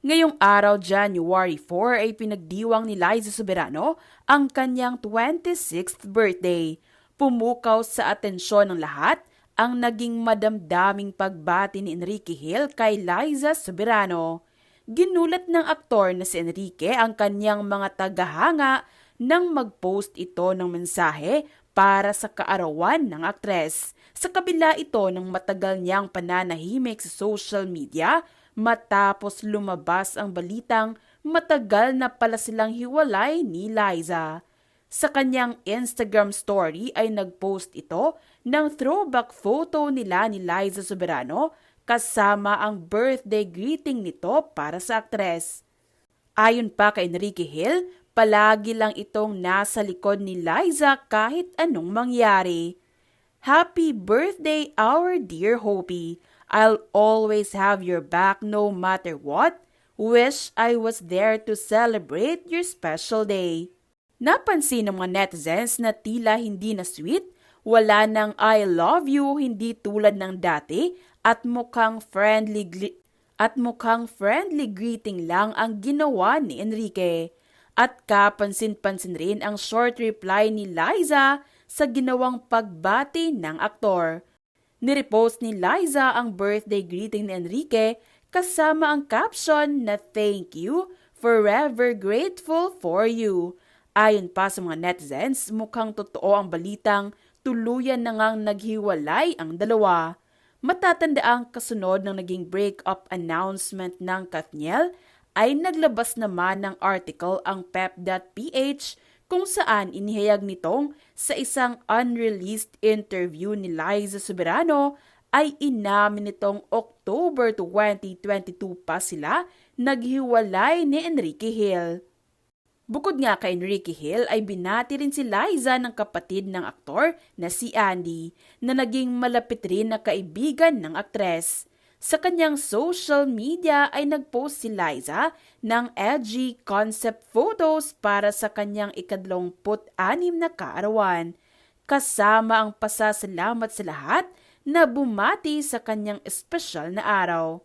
Ngayong araw, January 4, ay pinagdiwang ni Liza Soberano ang kanyang 26th birthday. Pumukaw sa atensyon ng lahat ang naging madamdaming pagbati ni Enrique Hill kay Liza Soberano. Ginulat ng aktor na si Enrique ang kanyang mga tagahanga nang mag-post ito ng mensahe para sa kaarawan ng aktres. Sa kabila ito ng matagal niyang pananahimik sa social media matapos lumabas ang balitang matagal na pala silang hiwalay ni Liza. Sa kanyang Instagram story ay nagpost ito ng throwback photo nila ni Liza Soberano kasama ang birthday greeting nito para sa aktres. Ayon pa kay Enrique Hill, palagi lang itong nasa likod ni Liza kahit anong mangyari. Happy birthday, our dear Hopi! I'll always have your back no matter what. Wish I was there to celebrate your special day. Napansin ng mga netizens na tila hindi na sweet, wala nang I love you hindi tulad ng dati at mukhang friendly at mukhang friendly greeting lang ang ginawa ni Enrique. At kapansin-pansin rin ang short reply ni Liza sa ginawang pagbati ng aktor. Nirepost ni Liza ang birthday greeting ni Enrique kasama ang caption na thank you, forever grateful for you. Ayon pa sa mga netizens, mukhang totoo ang balitang tuluyan na ngang naghiwalay ang dalawa. Matatanda ang kasunod ng naging breakup announcement ng Kathniel ay naglabas naman ng article ang pep.ph kung saan inihayag nitong sa isang unreleased interview ni Liza Soberano ay inamin nitong October 2022 pa sila naghiwalay ni Enrique Hill. Bukod nga kay Enrique Hill ay binati rin si Liza ng kapatid ng aktor na si Andy na naging malapit rin na kaibigan ng aktres. Sa kanyang social media ay nagpost si Liza ng edgy concept photos para sa kanyang ikadlomput-anim na kaarawan, kasama ang pasasalamat sa lahat na bumati sa kanyang espesyal na araw.